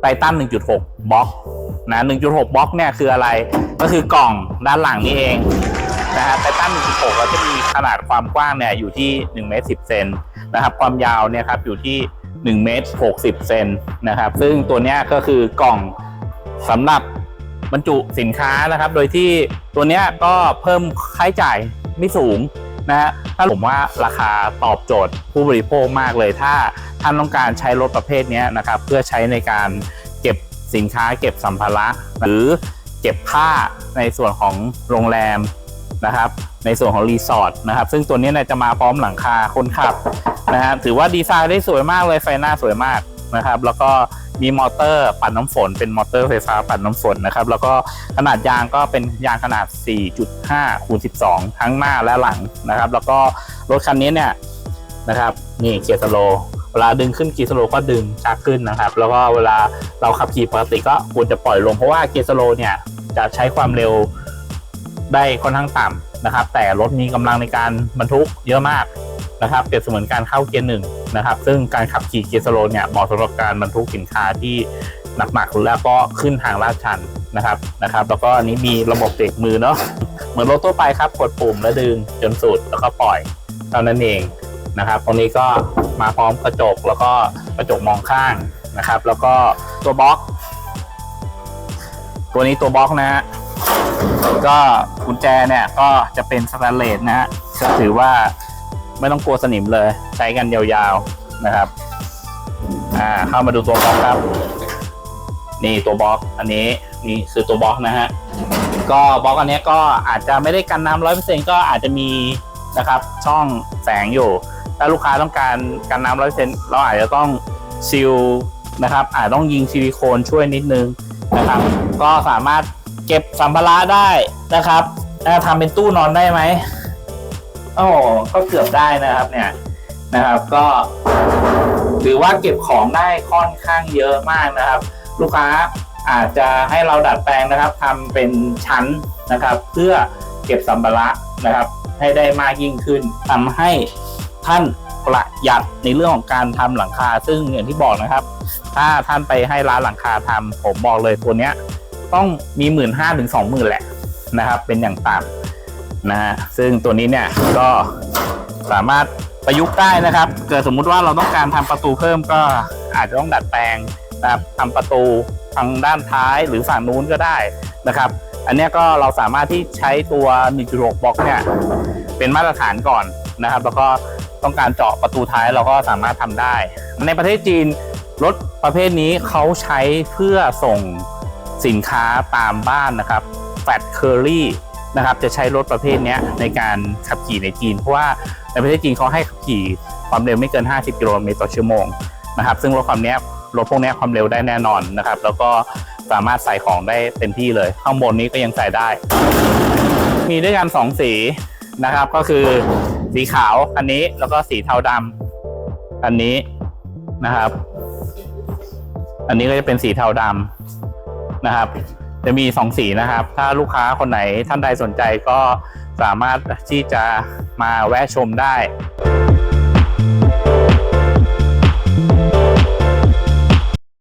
ไททัน1.6บล็อกนะ1.6บล็อกเนี่ยคืออะไร ก็คือกล่องด้านหลังนี่เองนะฮะไททัน1.6ก็จะมีขนาดความกว้างเนี่ยอยู่ที่1เมตร10เซนนะครับ ความยาวเนี่ยครับอยู่ที่1เมตร60เซนนะครับ ซึ่งตัวเนี้ยก็คือกล่องสำหรับบรรจุสินค้านะครับ โดยที่ตัวเนี้ยก็เพิ่มค่าใช้จ่ายไม่สูง นะฮะถ้าผมว่าราคาตอบโจทย์ผู้บริโภคมากเลย ถ้าท่านต้องการใช้รถประเภทนี้นะครับเพื่อใช้ในการเก็บสินค้าเก็บสัมภาระหรือเก็บผ้าในส่วนของโรงแรมนะครับในส่วนของรีสอร์ทนะครับซึ่งตัวนี้เนี่ยจะมาพร้อมหลังคาคนขับนะฮะถือว่าดีไซน์ได้สวยมากเลยไฟหน้าสวยมากนะครับ แล้วก็ มีมอเตอร์ปัดน้ำฝน เป็นมอเตอร์ไฟฟ้าปัดน้ำฝนนะครับ แล้วก็ขนาดยางก็เป็นยางขนาด 4.5คูณ12 ทั้งหน้าและหลังนะครับ แล้วก็รถคันนี้เนี่ยนะครับนี่เกียร์สโลเวลาดึงขึ้นเกียร์สโลก็ดึงชักขึ้นนะครับ แล้วก็เวลาเราขับขี่ปกติก็ควรจะปล่อยลงเพราะว่าเกียร์สโลเนี่ยจะใช้ความเร็วได้ค่อนข้างต่ำนะครับ แต่รถมีกำลังในการบรรทุกเยอะมาก นะครับเปรียบเสมือนการเข้าเกียร์หนึ่งนะครับ ซึ่งการขับขี่เกียร์สโลเนี่ยเหมาะสำหรับการบรรทุกสินค้าที่หนักๆแล้วก็ขึ้นทางลาดชันนะครับนะครับ แล้วก็อันนี้มีระบบเบรกมือเนาะเหมือนรถทั่วไปครับกดปุ่มแล้วดึงจนสุดแล้วก็ปล่อยเท่านั้นเองนะครับตรงนี้ก็มาพร้อมกระจกแล้วก็กระจกมองข้างนะครับ แล้วก็ตัวบล็อก ตัวนี้ตัวบล็อกนะฮะก็กุญแจเนี่ยก็จะเป็นสแตนเลสนะฮะก็ถือว่า ไม่ต้องกลัวสนิมเลย ใช้กันยาวๆนะครับ อ่าเข้ามาดูตัวบล็อกครับ นี่ตัวบล็อกอันนี้นี่คือตัวบล็อกนะฮะก็บล็อกอันนี้ก็อาจจะไม่ได้กันน้ำร้อยเปอร์เซ็นก็อาจจะมีนะครับช่องแสงอยู่ ถ้าลูกค้าต้องการกันน้ำร้อยเปอร์เซ็นเราอาจจะต้องซีลนะครับ อาจต้องยิงซิลิโคนช่วยนิดนึงนะครับ ก็สามารถเก็บสัมภาระได้นะครับทำเป็นตู้นอนได้ไหม โอ้โหก็เกือบได้นะครับเนี่ยนะครับก็ถือว่าเก็บของได้ค่อนข้างเยอะมากนะครับ ลูกค้าอาจจะให้เราดัดแปลงนะครับทำเป็นชั้นนะครับ เพื่อเก็บสัมภาระนะครับ ให้ได้มากยิ่งขึ้นทำให้ท่านประหยัดในเรื่องของการทำหลังคา ซึ่งอย่างที่บอกนะครับ ถ้าท่านไปให้ร้านหลังคาทำผมบอกเลยตัวเนี้ยต้องมีหมื่นห้าถึงสองหมื่นแหละนะครับ เป็นอย่างต่ำ นะฮะซึ่งตัวนี้เนี่ยก็สามารถประยุกต์ได้นะครับ เกิดสมมุติว่าเราต้องการทำประตูเพิ่มก็อาจจะต้องดัดแปลงนะครับทำประตูทางด้านท้ายหรือฝั่งนู้นก็ได้นะครับ อันนี้ก็เราสามารถที่ใช้ตัว1.6บล็อกเนี่ยเป็นมาตรฐานก่อนนะครับ แล้วก็ต้องการเจาะประตูท้ายเราก็สามารถทำได้ ในประเทศจีนรถประเภทนี้เขาใช้เพื่อส่งสินค้าตามบ้านนะครับแฟดเคอรี่ นะครับจะใช้รถประเภทนี้ในการขับขี่ในจีน เพราะว่าในประเทศจีนเขาให้ขับขี่ความเร็วไม่เกิน 50 กิโลเมตรต่อชั่วโมงนะครับซึ่งรถความนี้รถพวกนี้ความเร็วได้แน่นอนนะครับแล้วก็สามารถใส่ของได้เต็มที่เลย ข้างบนนี้ก็ยังใส่ได้ มีด้วยกัน2สีนะครับ ก็คือสีขาวอันนี้แล้วก็สีเทาดำอันนี้นะครับ อันนี้ก็จะเป็นสีเทาดำนะครับ จะมีสองสีนะครับ ถ้าลูกค้าคนไหนท่านใดสนใจก็สามารถที่จะมาแวะชมได้